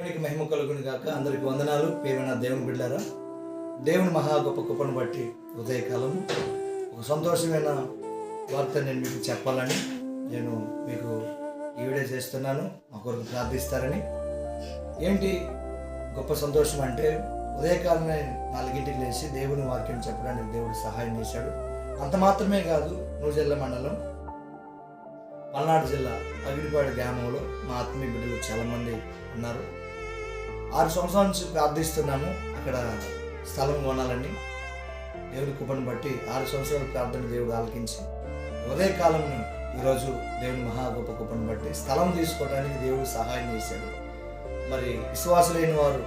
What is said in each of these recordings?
దేవునికి మహిమ కలుగుని గాక. అందరికి వందనాలు. ప్రేమైన దేవుని బిడ్డారా దేవుని మహా గొప్ప కృపను బట్టి ఉదయకాలం ఒక సంతోషమైన వార్త నేను మీకు చెప్పాలని నేను మీకు ఈ వీడియో చేస్తున్నాను. మా కొరకు ప్రార్థిస్తారని. ఏంటి గొప్ప సంతోషం అంటే ఉదయకాలమే నాలుగింటికి లేచి దేవుని వాక్యం చెప్పడానికి దేవుడు సహాయం చేశాడు. అంత మాత్రమే కాదు నూజెల్ల మండలం పల్నాడు జిల్లా అగిడిపాడు గ్రామంలో మా ఆత్మీయ బిడ్డలు చాలామంది ఉన్నారు. ఆరు సంవత్సరాల నుంచి ప్రార్థిస్తున్నాము అక్కడ స్థలం కొనాలని దేవుని కృపను బట్టి ఆరు సంవత్సరాల ప్రార్థన దేవుడు ఆలకించి ఉదయకాలం ఈరోజు దేవుని మహా గొప్ప కృపను బట్టి స్థలం తీసుకోవడానికి దేవుడు సహాయం చేశాడు. మరి విశ్వాసులైన వారు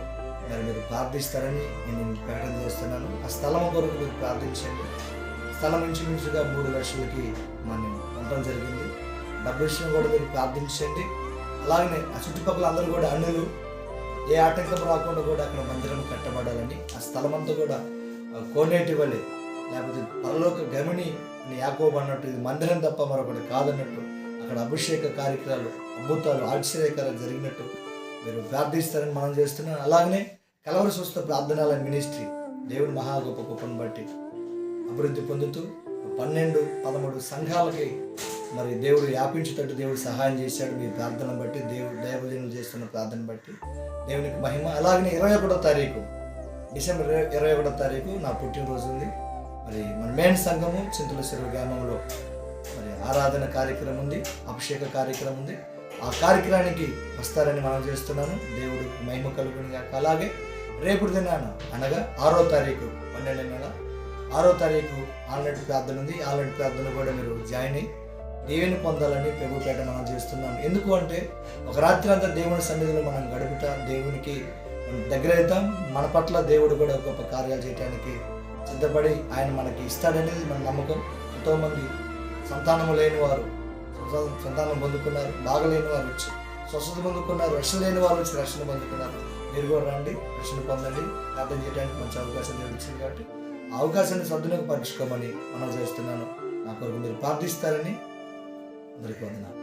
మరి మీరు ప్రార్థిస్తారని నేను ప్రకటన చేస్తున్నాను. ఆ స్థలం కొరకు మీరు ప్రార్థించండి. స్థలం ఇంచుమించుగా మూడు లక్షలకి మనం ఉండటం జరిగింది. డబ్బు విషయం కూడా మీరు ప్రార్థించండి. అలాగనే ఆ చుట్టుపక్కల అందరూ కూడా అన్నులు ఏ ఆటంకం రాకుండా కూడా అక్కడ మందిరం కట్టబడాలని ఆ స్థలం అంతా కూడా కోనేటి వలె లేకపోతే పరలోక గమిని అని యాకోబు అన్నట్టు ఇది మందిరం తప్ప మరొకటి కాదన్నట్టు అక్కడ అభిషేక కార్యక్రమాలు అద్భుతాలు ఆశ్చర్యకరాలు జరిగినట్టు మీరు ప్రార్థిస్తారని మనం చేస్తున్నాం. అలాగనే కలవరి స్వస్థ ప్రార్థనాల మినిస్ట్రీ దేవుని మహా గొప్ప కృపను బట్టి అభివృద్ధి పొందుతూ పన్నెండు పదమూడు సంఘాలకి మరి దేవుడు వ్యాపించేటట్టు దేవుడు సహాయం చేశాడు మీ ప్రార్థన బట్టి దేవుడు దైవజనులు చేస్తున్న ప్రార్థన బట్టి. దేవునికి మహిమ. అలాగనే ఇరవై ఒకటో తారీఖు డిసెంబర్ ఇరవై ఒకటో తారీఖు నా పుట్టినరోజు ఉంది. మరి మన మెయిన్ సంఘము చింతల చెరువు గ్రామంలో మరి ఆరాధన కార్యక్రమం ఉంది అభిషేక కార్యక్రమం ఉంది. ఆ కార్యక్రమానికి వస్తారని మనం చేస్తున్నాను దేవుడు మహిమ కలుగుని కాక అలాగే రేపు దినాన అనగా ఆరో తారీఖు పన్నెండు నెల. ఆరో తారీఖు ఆన్లైన్ ప్రార్థన ఉంది. ఆన్లైన్ ప్రార్థన కూడా మీరు జాయిన్ అయ్యి దేవుని పొందాలని ప్రభుపేట మనం చేస్తున్నాం. ఎందుకు అంటే ఒక రాత్రి అంతా దేవుని సన్నిధిలో మనం గడుపుట దేవునికి దగ్గర అవుతాం మన పట్ల దేవుడు కూడా గొప్ప కార్యాలు చేయడానికి సిద్ధపడి ఆయన మనకి ఇస్తాడనేది మన నమ్మకం. ఎంతోమంది సంతానము లేని వారు సంతానం పొందుకున్నారు బాగలేని వారు వచ్చి స్వస్థత పొందుకున్నారు రక్షణ లేని వారు వచ్చి రక్షణ పొందుకున్నారు. మీరు కూడా రండి రక్షణ పొందండి ప్రార్థన చేయడానికి మంచి అవకాశం దేవుడు ఇచ్చింది కాబట్టి అవకాశాన్ని అవకాశాన్ని సద్వినియోగపరచుకోమని మనం చేస్తున్నాను. నా కొరకు మీరు ప్రార్థిస్తారని అందరికీ వందనాలు